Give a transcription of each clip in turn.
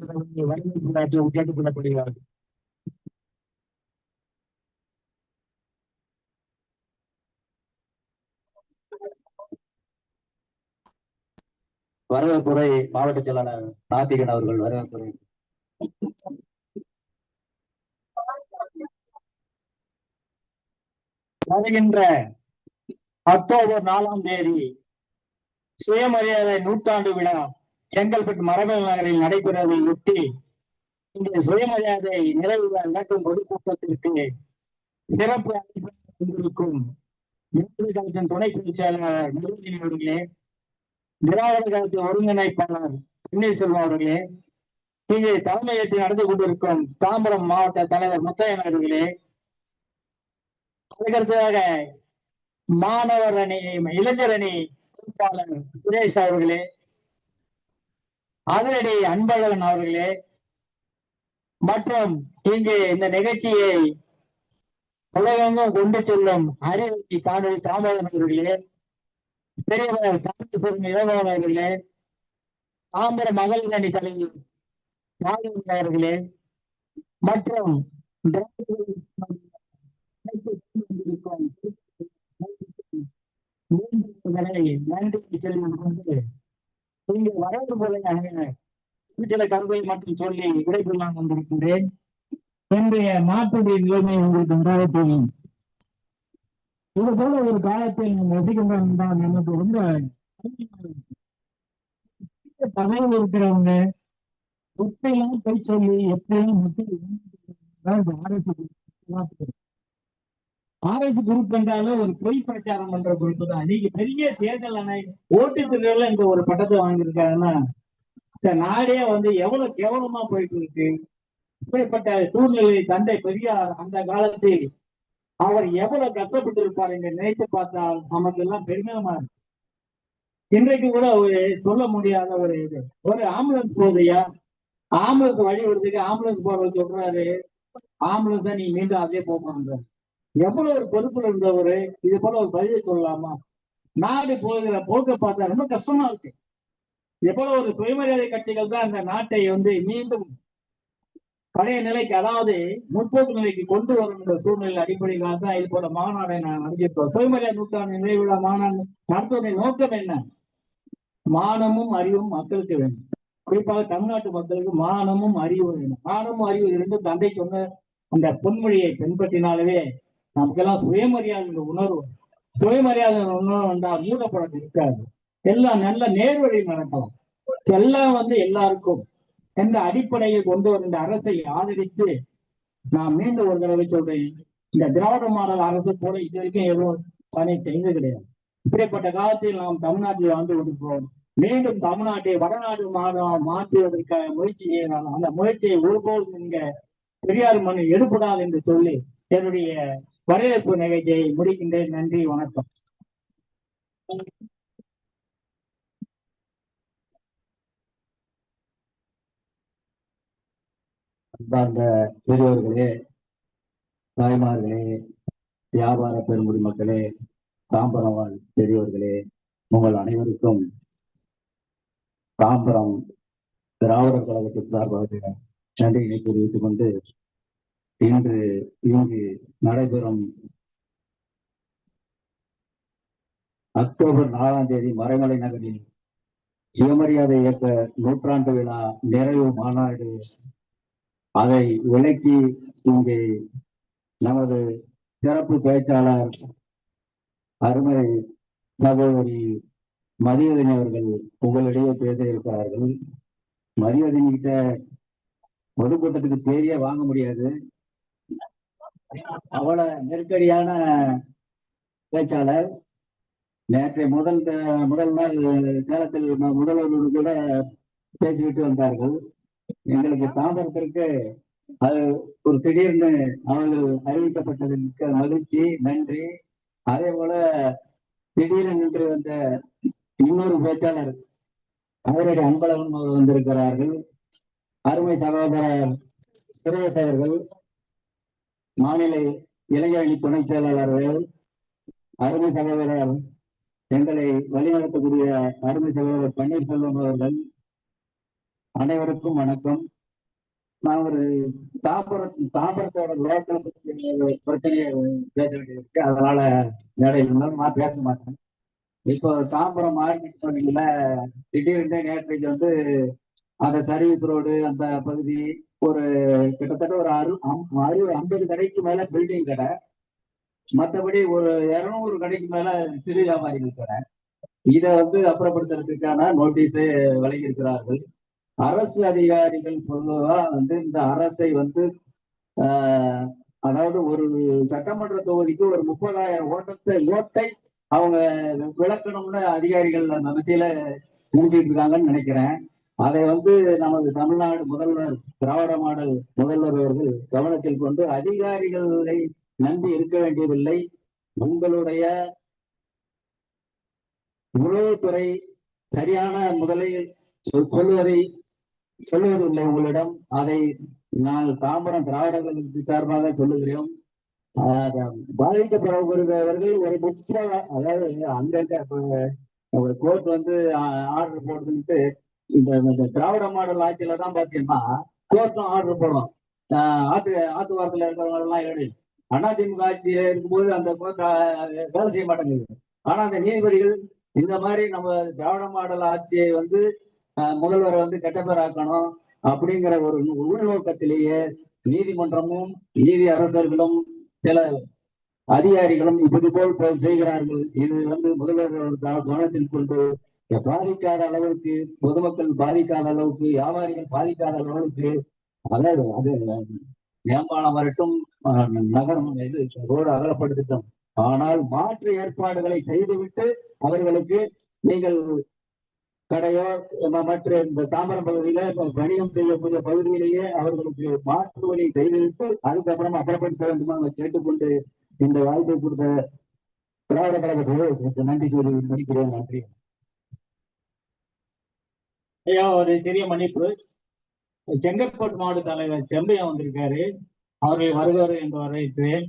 வரவேற்பு கேட்டுக்கொள்ளப்படுகிறார் வரவேற்புரை மாவட்ட செயலாளர் நாத்திகன் அவர்கள் வரவேற்புரை. வருகின்ற அக்டோபர் நாலாம் தேதி சுயமரியாதை நூற்றாண்டு விழா செங்கல்பட்டு மரபல் நகரில் நடைபெறுவதை ஒட்டி இந்த சுயமரியாதை நிறைவு விழா நடக்கும் பொதுக்கூட்டத்திற்கு சிறப்பு அழைப்பு வந்திருக்கும் திராவிட கழகத்தின் துணை பொதுச் செயலாளர் முருகன் அவர்களே திராவிட கழகத்தின் ஒருங்கிணைப்பாளர் பன்னீர்செல்வம் அவர்களே இங்கே தலைமையேற்று நடந்து கொண்டிருக்கும் தாம்பரம் மாவட்ட தலைவர் முத்தையன் அவர்களே அதுக்கடுத்ததாக மாணவர் அணி இளைஞர் அணி பொறுப்பாளர் சுரேஷ் அவர்களே அதிரடி அன்பழகன் அவர்களே மற்றும் இங்கு இந்த நிகழ்ச்சியை உலகெங்கும் கொண்டு செல்லும் அறிவை காணொலி தாமோதன் அவர்களே பெரியவர் காந்திபுரம் இளங்கோவன் அவர்களே தாம்பர மகளிர் அணி தலைவர் நாகேந்திர அவர்களே மற்றும் நன்றி செல்வம் கொண்டு இங்கு வரவேற்புரையாக சில கருவை மட்டும் சொல்லி விடைபெறலாம் வந்திருக்கின்றேன் இன்றைய நாட்டுடைய நிலைமை உங்களுக்கு நன்றாக தெரியும். இது போல ஒரு காலத்தில் நாம் வசிக்கின்றோம் தான் எனக்கு ரொம்ப பதவி இருக்கிறவங்க எப்படியும் போய் சொல்லி எப்படியும் மக்கள் அரசு ஆர்எஸ் குரூப் என்றாலும் ஒரு பொய் பிரச்சாரம் பண்ற குரூப் தான். நீங்க பெரிய தேர்தல் அணை ஓட்டு திருடல இந்த ஒரு பட்டத்தை வாங்கியிருக்காருன்னா இந்த நாடே வந்து எவ்வளவு கேவலமா போயிட்டு இருக்கு இப்படிப்பட்ட சூழ்நிலை தந்தை பெரியார் அந்த காலத்தில் அவர் எவ்வளவு கஷ்டப்பட்டு இருப்பார் என்று நினைத்து பார்த்தால் நமக்கு எல்லாம் பெருமிதமா இருக்கு. இன்றைக்கு கூட ஒரு சொல்ல முடியாத ஒரு இது. ஒரு ஆம்புலன்ஸ் போதையா ஆம்புலன்ஸ் வழி விடுறதுக்கு ஆம்புலன்ஸ் போறவர் சொல்றாரு. ஆம்புலன்ஸ் நீ மீண்டும் அதே போக எவ்வளவு ஒரு பொறுப்புல இருந்தவரு? இது போல ஒரு பதிலை சொல்லலாமா? நாடு போகிற போக்க பார்த்தா ரொம்ப கஷ்டமா இருக்கு. எவ்வளவு ஒரு சுயமரியாதை கட்சிகள் தான் அந்த நாட்டை வந்து மீண்டும் பழைய நிலைக்கு அதாவது முற்போக்கு நிலைக்கு கொண்டு வரும் இந்த சூழ்நிலை அடிப்படையிலாக தான் இது போல மாநாடை நான் நடத்தியிருக்கோம் சுயமரியாதை நூற்றாண்டு நிறைவுள்ள மாநாடு நடத்துவதை நோக்கம் என்ன? மானமும் அறிவும் மக்களுக்கு வேண்டும். குறிப்பாக தமிழ்நாட்டு மக்களுக்கு மானமும் அறிவும் வேணும் மானமும் அறிவு இரண்டும் தந்தை சொன்ன அந்த பொன்மொழியை பின்பற்றினாலவே நமக்கெல்லாம் சுயமரியாதை உணர்வு சுயமரியாதை உணர்வு வந்தால் மூடப்படம் இருக்காது. எல்லாம் நல்ல நேர்வழி நடக்கலாம். எல்லாம் வந்து எல்லாருக்கும் என்ற அடிப்படையில் கொண்டு வந்த அரசை ஆதரித்து நான் மீண்டும் ஒரு தடவை சொல்றேன். இந்த திராவிட மாடல் அரசு கூட இது வரைக்கும் எதுவும் பணி செய்து கிடையாது. இப்படிப்பட்ட காலத்தில் நாம் தமிழ்நாட்டில் வாழ்ந்து கொண்டிருக்கிறோம். மீண்டும் தமிழ்நாட்டை வடநாடு மாநில மாற்றுவதற்கான முயற்சி செய்யலாம் அந்த முயற்சியை ஒருபோதும் இங்க பெரியார் மனு எடுப்படாது என்று சொல்லி என்னுடைய வரவேற்பு நிகழ்ச்சியை முடிக்கின்றேன். நன்றி வணக்கம். அன்பார்ந்த பெரியவர்களே தாய்மார்களே வியாபார பெருமுடி மக்களே தாம்பரம் பெரியவர்களே உங்கள் அனைவருக்கும் தாம்பரம் திராவிடர் கழகத்தின் சார்பாக நன்றியினை தெரிவித்துக் கொண்டு இன்று இங்கு நடைபெறும் அக்டோபர் நாலாம் தேதி மறைமலை நகரில் சுயமரியாதை இயக்க நூற்றாண்டு விழா நிறைவு மாநாடு. அதை விளக்கி இங்கே நமது சிறப்பு பேச்சாளர் அருமை சகோதரி மதியதினி அவர்கள் உங்களிடையே பேச இருக்கிறார்கள். மதியதினி கிட்ட பொதுக்கூட்டத்துக்கு தேதியே வாங்க முடியாது. அவ்வளவு நெருக்கடியான பேச்சாளர். நேற்று முதல் த- முதல் நாள் காலத்தில் முதல்வரோடு கூட பேசிவிட்டு வந்தார்கள். எங்களுக்கு தாமரத்திற்கு அது ஒரு திடீர்னு அவர்கள் அறிவிக்கப்பட்டதற்கு மகிழ்ச்சி நன்றி. அதே போல திடீரென நின்று வந்த இன்னொரு பேச்சாளர் அவருடைய அன்பழகன் வந்திருக்கிறார்கள். அருமை சகோதரர் சுரேஷ் அவர்கள் மாநில இளைஞரணி துணைச் செயலாளர்கள் அருமை சகோதரர் எங்களை வழிநடத்தக்கூடிய அருமை சகோதரர் பன்னீர்செல்வம் அவர்கள் அனைவருக்கும் வணக்கம். நான் ஒரு தாம்பரம் தாம்பரத்தோட லோக்கல் பிரச்சனையை பேச வேண்டியிருக்கு. அதனால மேடையில் இருந்தாலும் நான் பேச மாட்டேன். இப்போ தாம்பரம் மார்க்கெட் பகுதியில் திடீர்னு நேற்றைக்கு வந்து அந்த சர்வீஸ் ரோடு அந்த பகுதி ஒரு கிட்டத்தட்ட ஒரு அறு அம்- அறுபது ஐம்பது கடைக்கு மேல பில்டிங் கடை. மற்றபடி ஒரு இருநூறு கடைக்கு மேல சிறு வியாபாரிகள் கடை. இதை வந்து அப்புறப்படுத்துறதுக்கான நோட்டீஸை வழங்கி இருக்கிறார்கள் அரசு அதிகாரிகள் பொதுவாக வந்து இந்த அரசை வந்து ஆஹ், அதாவது ஒரு சட்டமன்ற தொகுதிக்கு ஒரு முப்பதாயிரம் ஓட்டத்தை ஓட்டை அவங்க விளக்கணும்னு அதிகாரிகள் நம்ம மத்தியில நினைச்சிட்டு இருக்காங்கன்னு நினைக்கிறேன். அதை வந்து நமது தமிழ்நாடு முதல்வர் திராவிட மாடல் முதல்வர் அவர்கள் கவனத்தில் கொண்டு அதிகாரிகளை நம்பி இருக்க வேண்டியதில்லை. உங்களுடைய உளவுத்துறை சரியான முதலில் சொல்- சொல்வதை சொல்லுவதில்லை உங்களிடம். அதை நாங்கள் தாம்பரம் திராவிட சார்பாக சொல்லுகிறோம் ஆஹ் ஒரு முக்கிய அதாவது அங்கங்க ஒரு கோர்ட் வந்து ஆர்டர் போடுதுன்ட்டு இந்த இந்த திராவிட மாடல் ஆட்சியில தான் பாத்தீங்கன்னா கோர்ட்டும் ஆர்டர் போடும் ஆத்து ஆத்து வாரத்துல இருக்கிறவங்க எல்லாம் ஏழு அதிமுக ஆட்சியில இருக்கும்போது அந்த வேலை செய்ய மாட்டேங்குது ஆனா அந்த நீதிபதிகள் இந்த மாதிரி நம்ம திராவிட மாடல் ஆட்சியை வந்து முதல்வரை வந்து கெட்டப்பேராக்கணும் அப்படிங்கிற ஒரு உள்நோக்கத்திலேயே நீதிமன்றமும் நீதி அரசர்களும் சில அதிகாரிகளும் இப்படி போல் செய்கிறார்கள். இது வந்து முதல்வர் கவனத்தில் கொண்டு பாதிக்காத அளவுக்கு பொதுமக்கள் பாதிக்காத அளவுக்கு வியாபாரிகள் பாதிக்காத அளவுக்கு அதாவது அது மேம்பாலம் வரட்டும் நகரம் இது ரோடு அகலப்படுத்தட்டும். ஆனால் மாற்று ஏற்பாடுகளை செய்துவிட்டு அவர்களுக்கு நீங்கள் கடையோ மற்ற இந்த தாம்பரம் பகுதியில வணிகம் செய்யக்கூடிய பகுதியிலேயே அவர்களுக்கு மாற்று வழி செய்துவிட்டு அதுக்கப்புறம் அப்புறப்படுத்த வேண்டுமா அவங்க கேட்டுக்கொண்டு இந்த வாய்ப்பை கொடுத்த திராவிட கழகத்தோடு நன்றி சொல்லி முடிக்கிறேன் நன்றி. ஐயா ஒரு சிறிய மன்னிப்பு. செங்கற்பட்டு மாவட்ட தலைவர் செம்பையா வந்திருக்காரு. அவரை வருவார் என்று வரவேற்கிறேன்.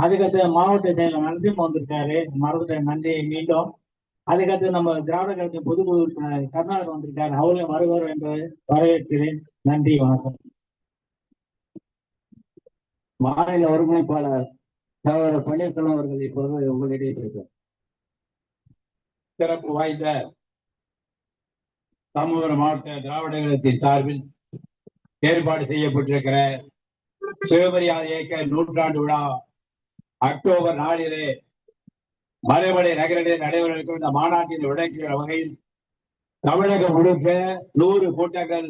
அதுக்கடுத்து மாவட்ட செயலர் நரசிம்ம வந்திருக்காரு. மறந்துட்டேன். நன்றி. மீண்டும் அதுக்கடுத்து நம்ம திராவிட கழக பொது உறுப்பினர் கருணாகர் வந்திருக்காரு. அவர்களையும் வருவார் என்று வரவேற்கிறேன். நன்றி. வணக்கம். மாநில ஒருங்கிணைப்பாளர் சகோதரர் பன்னீர்செல்வம் அவர்கள் இப்போது உங்களிடையே பேசுவார் சிறப்பு வாய்ந்த தாமோதரம் மாவட்ட திராவிட கழகத்தின் சார்பில் ஏற்பாடு செய்யப்பட்டிருக்கிற சிவபெரியார் இயக்க நூற்றாண்டு விழா அக்டோபர் நாலிலே மலைமலை நகரிலே நடைபெறும் இந்த மாநாட்டில் விளக்குகிற வகையில் தமிழகம் முழுக்க நூறு கூட்டங்கள்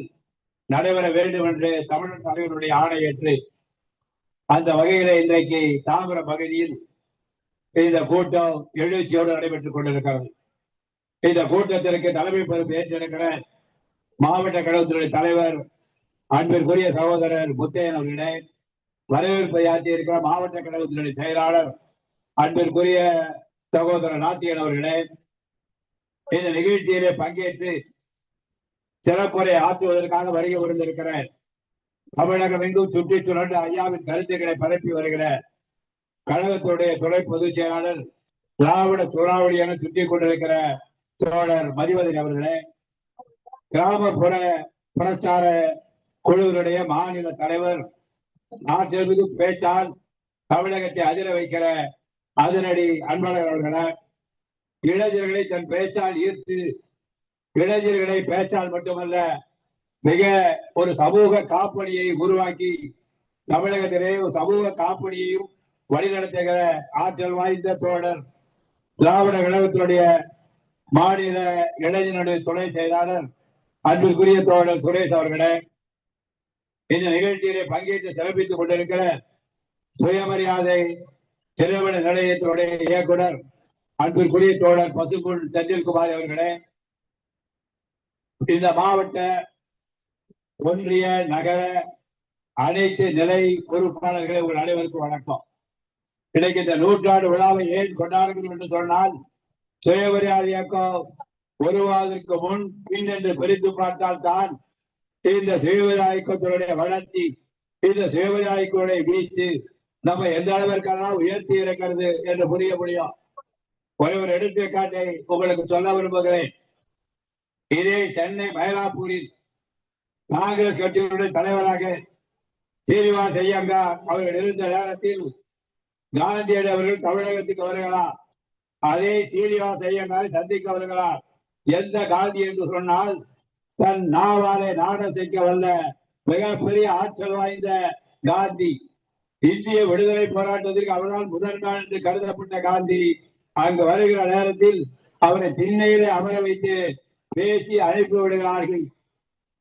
நடைபெற வேண்டும் என்று தமிழர் தலைவருடைய ஆணையேற்று அந்த வகையில இன்றைக்கு தாமிர பகுதியில் இந்த கூட்டம் எழுச்சியோடு நடைபெற்றுக் கொண்டிருக்கிறது. இந்த கூட்டத்திற்கு தலைமை பொறுப்பு ஏற்றிருக்கிற மாவட்ட கழகத்தினுடைய தலைவர் அன்பிற்குரிய சகோதரர் முத்தையன் அவர்களே வரவேற்பை ஆற்றியிருக்கிற மாவட்ட கழகத்தினுடைய செயலாளர் அன்பிற்குரிய சகோதரர் நாத்தியன் அவர்களே இந்த நிகழ்ச்சியிலே பங்கேற்று சிறப்புரை ஆற்றுவதற்காக வருகை புரிந்திருக்கிற தமிழகம் எங்கும் சுற்றி சுழன்று ஐயாவின் கருத்துக்களை பரப்பி வருகிற கழகத்துடைய துணை பொதுச் செயலாளர் திராவிட சூறாவளி என சுற்றி கொண்டிருக்கிற தோழர் மதிவதன் அவர்களே கிராமப்புற பிரச்சார குழுவினுடைய மாநில தலைவர் நாட்டிற்கு பேச்சால் தமிழகத்தை அதிர வைக்கிற அதிரடி அன்பழகர் அவர்களே இளைஞர்களை தன் பேச்சால் ஈர்த்து இளைஞர்களை பேச்சால் மட்டுமல்ல மிக ஒரு சமூக காப்பணியை உருவாக்கி தமிழகத்திலே ஒரு சமூக காப்பணியையும் வழிநடத்துகிற ஆற்றல் வாய்ந்த தோழர் திராவிட கழகத்தினுடைய மாநில இளைஞனுடைய துணை செயலாளர் அன்புக்குரிய தோழர் சுரேஷ் அவர்களே இந்த நிகழ்ச்சியிலே பங்கேற்று சிறப்பித்துக் கொண்டிருக்கிற சுயமரியாதை திருமண நிலையத்தினுடைய இயக்குனர் அன்பிற்குரிய தோழர் பசுக்குள் செந்தில்குமார் அவர்களே இந்த மாவட்ட ஒன்றிய நகர அனைத்து நிலை பொறுப்பாளர்களை உங்கள் அனைவருக்கும் வணக்கம். இன்னைக்கு இந்த நூற்றாண்டு விழாவை ஏன் கொண்டாடுகிறோம் என்று சொன்னால் சுயபரியார் இயக்கம் உருவாவதற்கு முன் பின் என்று பிரித்து பார்த்தால் தான் இந்த சுயமரியாதை இயக்கத்தினுடைய வளர்ச்சி இந்த சுயமரியாதை இயக்கத்துடைய வீச்சு நம்ம எந்த அளவிற்கான உயர்த்தி இருக்கிறது என்று புரிய முடியும். ஒரே ஒரு எடுத்துக்காட்டை உங்களுக்கு சொல்ல விரும்புகிறேன். இதே சென்னை மயிலாப்பூரில் காங்கிரஸ் கட்சியினுடைய தலைவராக சீனிவாஸ் ஐயங்கா அவர்கள் இருந்த நேரத்தில் காந்தியடி அவர்கள் தமிழகத்துக்கு வருகிறார். அதே சீனிவாஸ் ஐயங்காரை சந்திக்க வருகிறார். எந்த காந்தி என்று சொன்னால் தன் நாவாலே நாடசைக்க வல்ல மிகப்பெரிய ஆற்றல் வாய்ந்த காந்தி. இந்திய விடுதலை போராட்டத்திற்கு அவர்தான் முதன்மையான என்று கருதப்பட்ட காந்தி. அங்கு வருகிற நேரத்தில் அவரை திண்ணையிலே அமர வைத்து பேசி அனுப்பி விடுகிறார்கள்.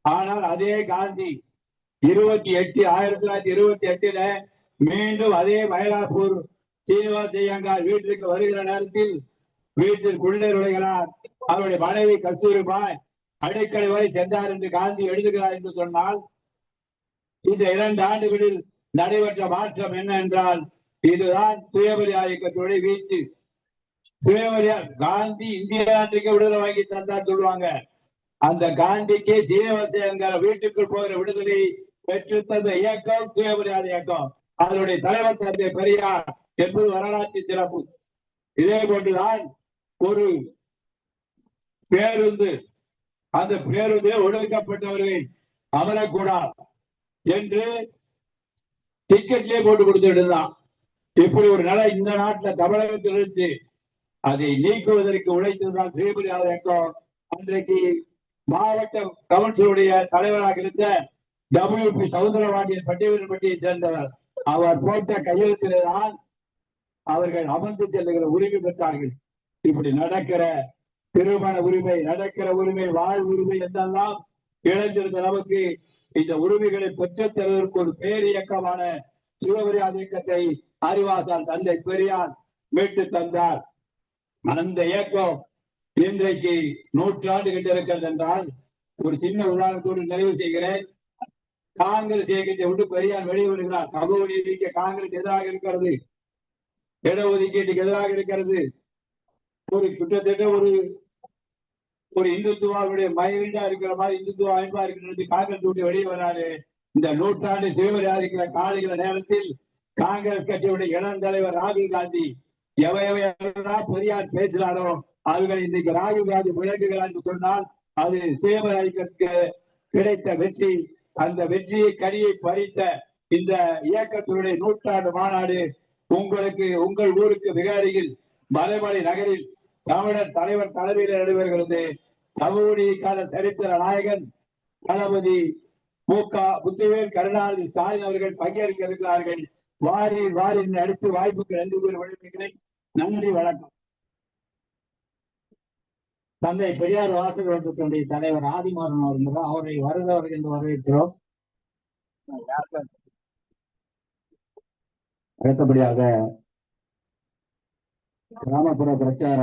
ஆனால் அதே காந்தி இருபத்தி எட்டு ஆயிரத்தி தொள்ளாயிரத்தி இருபத்தி எட்டுல மீண்டும் அதே மயிலாப்பூர் சீனிவாஸ் ஐயங்கார் வீட்டிற்கு வருகிற நேரத்தில் வீட்டிற்குள்ளே நுழைகிறார். அவருடைய மனைவி கஸ்தூரிபாய் அடைக்கலை வரை சென்றார் என்று காந்தி எழுதுகிறார் என்று சொன்னால் இந்த இரண்டு ஆண்டுகளில் நடைபெற்ற மாற்றம் என்ன என்றால் இதுதான் சுயமரியா இயக்கத்துடைய வீச்சு. சுயமரியா காந்தி இந்திய நாட்டுக்கு விடுதலை வாங்கி தந்தா சொல்லுவாங்க. அந்த காந்திக்கு சீனிவாசங்கிற வீட்டுக்குள் போகிற விடுதலை பெற்று தந்த இயக்கம் சுயமரியாதை இயக்கம். அதனுடைய தலைவர் தந்தை பெரியார் என்பது வரலாற்று சிறப்பு. இதே போன்றுதான் ஒரு பேருந்து அந்த பேருந்து ஒடுக்கப்பட்டவர்கள் அமரக்கூடாது என்று டிக்கெட்லயே போட்டு கொடுத்துட்டு இருந்தான் இப்படி ஒரு நிலை இந்த நாட்டுல தமிழகத்தில் இருந்துச்சு. அதை நீக்குவதற்கு உழைத்ததுதான் ஸ்ரீபதி இயக்கம் அன்றைக்கு மாவட்ட கவுன்சிலுடைய தலைவராக இருந்த டபிள்யூ பி சவுந்தரபாண்டியன் பட்டியலின்பட்டியை சேர்ந்தவர். அவர் போட்ட கையெழுத்திலே தான் அவர்கள் அமர்ந்து செல்லுகிற உரிமை பெற்றார்கள். இப்படி நடக்கிற திருமண உரிமை நடக்கிற உரிமை வாழ் உரிமை என்றெல்லாம் இழந்திருந்த நமக்கு இந்த உரிமைகளை பெற்றுத் தருவதற்கு ஒரு பேர் இயக்கமான சிவபரியாத இயக்கத்தை அறிவாசான் தந்தை பெரியார் மீட்டு தந்தார். அந்த இயக்கம் இன்றைக்கு நூற்றாண்டு கண்டிருக்கிறது என்றால் ஒரு சின்ன உதாரணத்தோடு நிறைவு செய்கிறேன். காங்கிரஸ் இயக்கத்தை விட்டு பெரியார் வெளியே வருகிறார். சமூக நீதிக்கு காங்கிரஸ் எதிராக இருக்கிறது. இடஒதுக்கீட்டுக்கு எதிராக இருக்கிறது. ஒரு கிட்டத்தட்ட ஒரு ஒரு இந்துத்துவாவுடைய மைல்டா இருக்கிற மாதிரி இந்துத்துவ அமைப்பா இருக்கிறது காங்கிரஸ் விட்டு வெளியே வராரு இந்த நூற்றாண்டு சிவபரியா இருக்கிற காலைகிற நேரத்தில் காங்கிரஸ் கட்சியுடைய இளம் தலைவர் ராகுல் காந்தி எவை எவையெல்லாம் பெரியார் பேசுகிறாரோ அவர்கள் இன்னைக்கு ராகுல் காந்தி முழங்குகிறார் என்று சொன்னால் அது சிவபரியாருக்கு கிடைத்த வெற்றி. அந்த வெற்றியை கனியை பறித்த இந்த இயக்கத்தினுடைய நூற்றாண்டு மாநாடு உங்களுக்கு உங்கள் ஊருக்கு மிக அருகில் மலைமலை நகரில் தமிழர் தலைவர் தலைமையில் நடைபெறுகிறது. சமூகக்கான சரித்திர நாயகன் தளபதி மு. க. முத்துவேல் கருணாநிதி ஸ்டாலின் அவர்கள் பங்கேற்க இருக்கிறார்கள். வாரி வாரி அடுத்து வாய்ப்புக்கு நன்றி கூறி வழங்குகிறேன் நன்றி வணக்கம். தந்தை பெரியார் வாசல் வட்டத்தினுடைய தலைவர் ஆதிமாறன் அவர்கள் அவரை வருகிறவர்கள் என்று வரவேற்கிறோம் அடுத்தபடியாக கிராமப்புற பிரச்சார